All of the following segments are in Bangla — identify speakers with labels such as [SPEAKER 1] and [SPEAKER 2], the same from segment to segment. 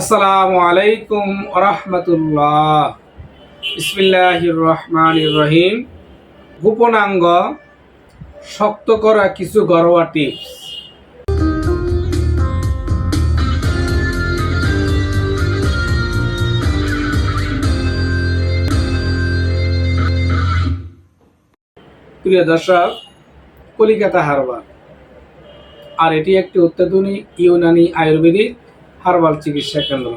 [SPEAKER 1] আসসালামু আলাইকুম রহমতুল্লাহ ইসমিল্লাহির রহমানির রহিম গোপনাঙ্গ, শক্ত করা কিছু ঘরোয়া টিপস। প্রিয় দর্শক, কলিকাতা হারবার। আর এটি একটি অত্যাধুনিক ইউনানি আয়ুর্বেদিক হার্বাল চিকিৎসা কেন্দ্র।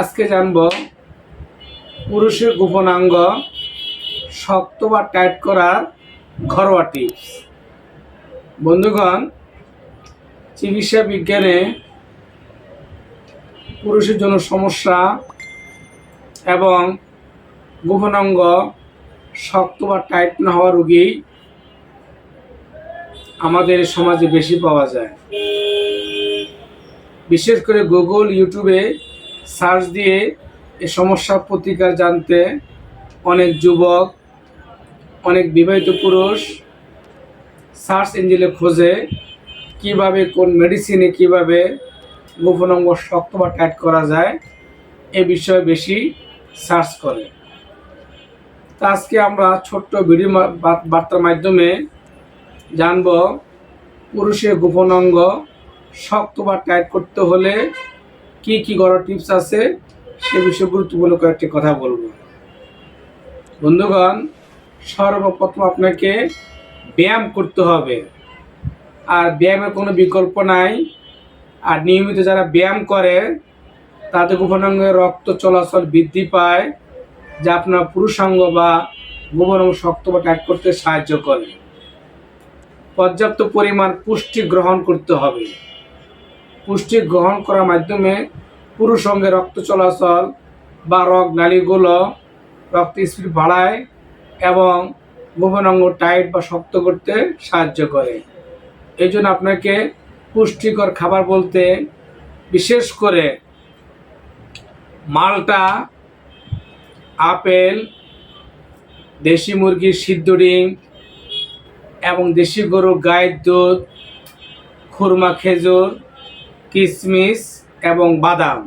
[SPEAKER 1] আজকে জানব পুরুষের গোপনাঙ্গ শক্ত বা টাইট করার ঘরোয়া টিপস। বন্ধুগণ, চিকিৎসা বিজ্ঞানে পুরুষের জন্য সমস্যা এবং গোপনাঙ্গ শক্ত বা টাইট না হওয়া রোগী আমাদের সমাজে বেশি পাওয়া যায়। বিশেষ করে গুগল ইউটিউবে সার্চ দিয়ে এ সমস্যার প্রতিকার জানতে অনেক যুবক, অনেক বিবাহিত পুরুষ সার্চ ইঞ্জিনে খোঁজে কীভাবে, কোন মেডিসিনে কীভাবে গোপন অঙ্গ শক্ত বা টাইট করা যায়, এ বিষয়ে বেশি সার্চ করে। তা আজকে আমরা ছোট্ট ভিডিও বার্তার মাধ্যমে জানব পুরুষের গোপন অঙ্গ শক্ত বা টাইট করতে হলে কি কি গড় টিপস আছে সে বিষয়ে গুরুত্বপূর্ণ কয়েকটি কথা বলব। বন্ধুগণ, সর্বপ্রথম আপনাকে ব্যায়াম করতে হবে। আর ব্যায়ামের কোনো বিকল্প নাই। আর নিয়মিত যারা ব্যায়াম করে, তাদের গোপনাঙ্গে রক্ত চলাচল বৃদ্ধি পায়, যা আপনার পুরুষাঙ্গ বা গোপনাঙ্গ শক্ত বা টাইট করতে সাহায্য করে। পর্যাপ্ত পরিমাণ পুষ্টি গ্রহণ করতে হবে। পুষ্টি গ্রহণ করার মাধ্যমে পুরুষ সঙ্গে রক্ত চলাচল বা রক নালীগুলো রক্ত স্পিড বাড়ায় এবং গোপন অঙ্গ টাইট বা শক্ত করতে সাহায্য করে। এই জন্য আপনাকে পুষ্টিকর খাবার বলতে বিশেষ করে মালটা, আপেল, দেশি মুরগির সিদ্ধ ডিম এবং দেশি গরুর গায়ের দুধ, খুরমা, খেজুর কিশমিশ এবং বাদাম।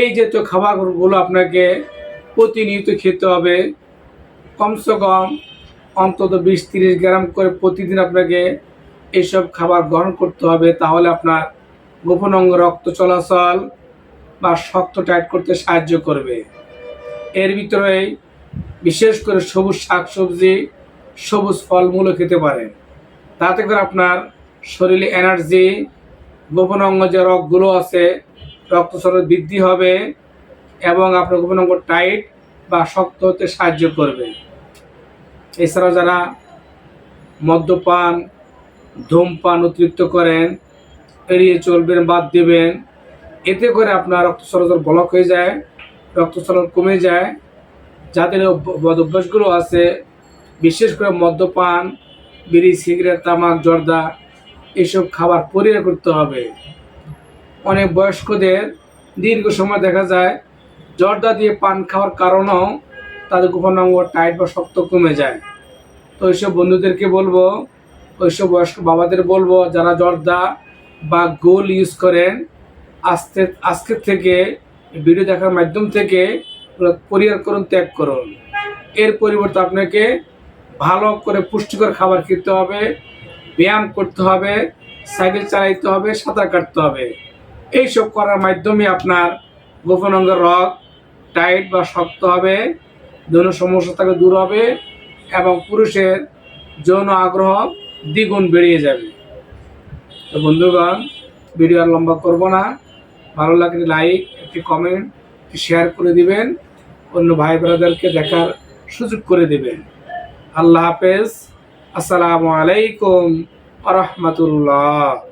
[SPEAKER 1] এই জাতীয় খাবারগুলো আপনাকে প্রতিনিয়ত খেতে হবে। কমসে কম অন্তত বিশ তিরিশ গ্রাম করে প্রতিদিন আপনাকে এইসব খাবার গ্রহণ করতে হবে। তাহলে আপনার গোপন অঙ্গ রক্ত চলাচল বা শক্ত টাইট করতে সাহায্য করবে। এর ভিতরে বিশেষ করে সবুজ শাকসবজি, সবুজ ফলমূলও খেতে পারেন। তাতে করে আপনার শরীরে এনার্জি গোপন অঙ্গ যে রগগুলো আছে, রক্ত চলাচল বৃদ্ধি হবে এবং আপনার গোপন অঙ্গ টাইট বা শক্ত হতে সাহায্য করবে। এছাড়াও যারা মদ্যপান, ধূমপান অতিরিক্ত করেন এড়িয়ে চলবেন, বাদ দেবেন, এতে করে আপনার রক্ত চলাচল ব্লক হয়ে যায়, রক্ত চলাচল কমে যায়। যাদের বদ অভ্যাসগুলো আছে, বিশেষ করে মদ্যপান, বিড়ি, সিগারেট, তামাক, জর্দা এসব খাবার পরিহার করতে হবে। অনেক বয়স্কদের দীর্ঘ সময় দেখা যায় জর্দা দিয়ে পান খাওয়ার কারণেও তাদের গোপন অঙ্গ টাইট বা শক্ত কমে যায়। তো ওইসব বন্ধুদেরকে বলব, ওইসব বয়স্ক বাবাদের বলব, যারা জর্দা বা গোল ইউজ করেন, আস্তে আজকের থেকে ভিডিও দেখার মাধ্যম থেকে পরিহার করুন, ত্যাগ করুন। এর পরিবর্তে আপনাকে ভালো করে পুষ্টিকর খাবার খেতে হবে। ব্যায়াম করতে হবে, সাইকেল চালাইতে হবে, সাঁতার কাটতে হবে। এইসব করার মাধ্যমে আপনার গোপন অঙ্গের রগ টাইট বা শক্ত হবে, যৌন সমস্যা থেকে দূর হবে এবং পুরুষের যৌন আগ্রহ দ্বিগুণ বেরিয়ে যাবে। তো বন্ধুগণ, ভিডিও আর লম্বা করব না। ভালো লাগলে লাইক, একটি কমেন্ট শেয়ার করে দিবেন। অন্য ভাই ব্রাদারকে দেখার সুযোগ করে দিবেন। আল্লাহ হাফেজ। আসসালামু আলাইকুম। আ রহমতুল্লাহ।